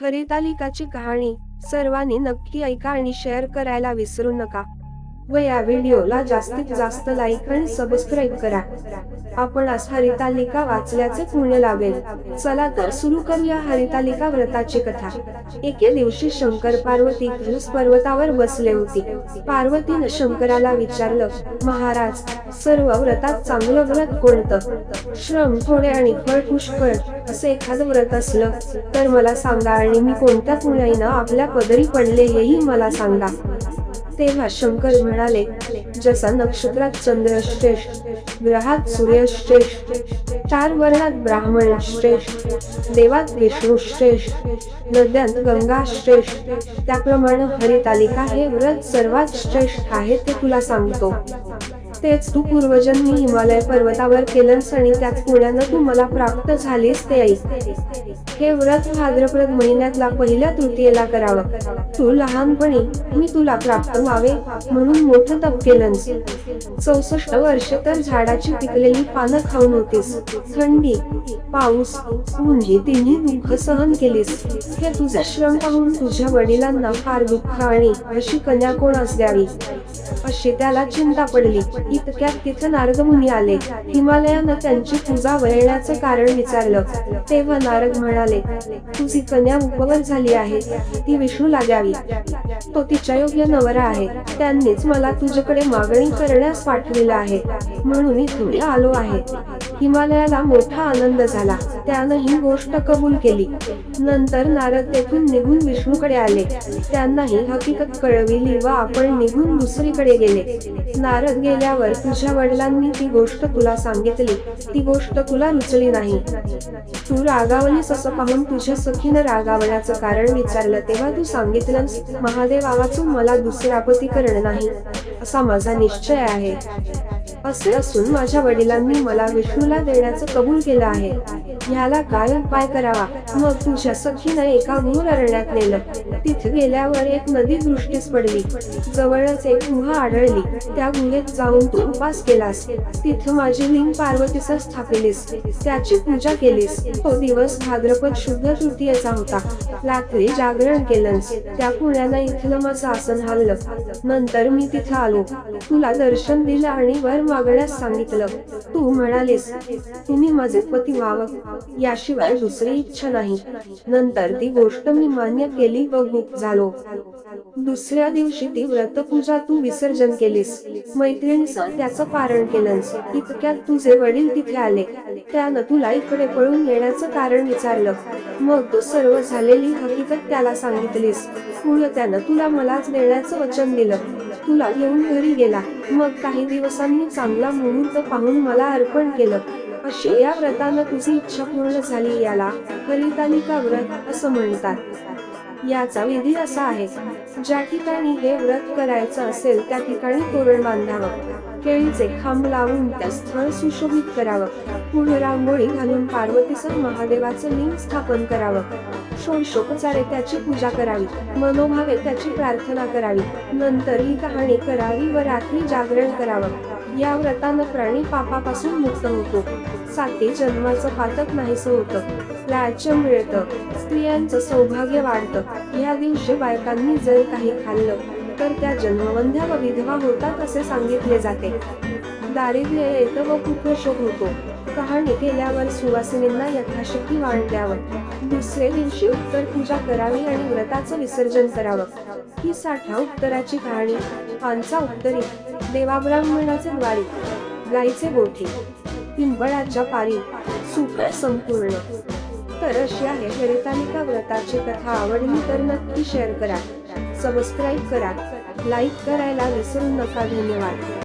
हरितालिकाची कहाणी सर्वांनी नक्की ऐका आणि शेअर करायला विसरू नका. व या व्हिडिओला जास्तीत जास्त लाईक आणि सबस्क्राईब करा. आपण आज हरितालिका वाचल्याचे पुण्य लावेल चला तर सुरू करूया हरितालिका व्रताची कथा. एके दिवशी शंकर पार्वती धनुष पर्वतावर बसले होते. पार्वतीने शंकराला विचारलं महाराज सर्व व्रतात चांगलं व्रत कोणतं? श्रम थोडे आणि फळ पुष्कळ असे एखादं व्रत असलं तर मला सांगा आणि मी कोणत्या पुण्याईनं आपल्या पदरी पडले हेही मला सांगा. तेव्हा शंकर म्हणाले जसा नक्षत्रात चंद्र श्रेष्ठ ग्रहात सूर्य श्रेष्ठ चार वर्णात ब्राह्मण श्रेष्ठ देवात विष्णू श्रेष्ठ नद्यात गंगा श्रेष्ठ त्याप्रमाणे हरितालिका हे व्रत सर्वात श्रेष्ठ आहे ते तुला सांगतो. तेच तू पूर्वजन्मी हिमालय पर्वतावर केलंस आणि त्याच पुण्यानं तू मला प्राप्त झालीस ते आई हे व्रत भाद्रपद महिन्यातला पहिल्या तृतीयेला करावं. तू लहानपणी मी तुला प्राप्त व्हावे म्हणून मोठं तप केलंस. चौसष्ट वर्ष तर झाडाची पिकलेली पानं खाऊन होतीस. थंडी पाऊस म्हणजे तिन्ही दुःख सहन केलीस. हे तुझा श्रम पाहून तुझ्या वडिलांना फार दुःख आणि अशी कन्या कोण असल्यावी अशी त्याला चिंता पडली. इतक्यात तिथं नारद मुनी आले. हिमालयानं त्यांची पूजा वळण्याचं कारण विचारलं. तेव्हा नारद म्हणाले तुझी कन्या उपवन झाली आहे. ती विष्णूला द्यावी. तो तिच्या योग्य नवरा आहे. त्यांनीच मला तुझ्याकडे मागणी करण्यास पाठविला आहे. म्हणून इथून मी आलो आहे. हिमालयाला मोठा आनंद झाला. त्यानं ही गोष्ट कबूल केली. नंतर नारद तेथून निघून विष्णूकडे आले. त्यांना ही हकीकत कळविली व आपण निघून दुसरीकडे गेले. नारद गेल्या झाल्यावर तुझ्या वडिलांनी ती गोष्ट तुला सांगितली. ती गोष्ट तुला रुचली नाही. तू रागावलीस असं पाहून तुझ्या सखीनं रागावण्याचं कारण विचारलं. तेव्हा तू सांगितलंस महादेवाचं मला दुसरा पती करण नाही. असा माझा निश्चय आहे. असे असून माझ्या वडिलांनी मला विष्णूला देण्याचं कबूल केलं आहे. ह्याला काय उपाय करावा? मग तुझ्या सखीनं एका मूळ अरण्यात नेलं. तिथे गेल्यावर एक नदी दृष्टीस पडली. जवळच एक गुहा आढळली. त्या गुहेत जाऊन तू उपास केलास. तिथे माझी लिंग पार्वतीस स्थापिलीस. त्याची पूजा केलीस. तो दिवस भाद्रपद शुद्ध तृतीयेचा होता. रात्री जागरण केलं त्या पुण्यानं इथलं माझं आसन हल्लं नंतर मी तिथं आलो. तुला दर्शन दिलं आणि वर मागण्यास सांगितलं. तू म्हणालेस तुम्ही माझे पती व्हावं याशिवाय दुसरी इच्छा नाही. नंतर ती गोष्ट मी मान्य केली व गुप्त झालो. दुसऱ्या दिवशी ती व्रतपूजा तू विसर्जन केलीस. मैत्रिणीसह त्याचं पारण केलंस. इतक्यात तुझे वडील तिथे आले. त्यानं तुला इकडे पळून येण्याचं कारण विचारलं. मग तू सर्व झालेली हकीकत त्याला सांगितलीस. पुढे त्यानं तुला मलाच देण्याचं वचन दिलं. तुला घेऊन घरी गेला. मग काही दिवसांनी चांगला मुहूर्त पाहून मला अर्पण केलं. अशी या व्रतानं तुझी इच्छा पूर्ण झाली याला हरितालिका व्रत असं म्हणतात. याचा विधी असा आहे ज्या ठिकाणी हे व्रत करायचं असेल त्या ठिकाणी तोरण बांधावं केळीचे खांब लावून त्या स्थळ सुशोभित करावं पुढे रांगोळी घालून पार्वतीसह महादेवाचं लिंग स्थापन करावं षोडशोपचारे त्याची पूजा करावी मनोभावे त्याची प्रार्थना करावी नंतर ही कहाणी करावी व रात्री जागरण करावं. या व्रतानं प्राणी पापापासून मुक्त होतो. साती जन्माचं पातक नाहीसं होतं. राज्य मिळतं. स्त्रियांचं सौभाग्य वाढतं. या दिवशी बायकांनी जर काही खाल्लं तर त्या जन्मवंध्या व विधवा होतात असे सांगितले जाते. दारिद्र्य येतं व कुपोषण होतो? कहाणी केल्यावर सुवासिनींना यथाशक्ती वाण द्यावं दुसरे दिवशी उत्तर पूजा करावी आणि व्रताचं विसर्जन करावं. ही साठा उत्तराची कहाणी. पांचा उत्तरी. देवाब्राह्मणाचे द्वारी गायीचे गोठी पिंपळाच्या पारी सुख संपूर्ण. तर अशी आहे हरितालिका व्रताची कथा. आवडली तर नक्की शेअर करा. सबस्क्राईब करा. लाईक करायला विसरू नका. धन्यवाद.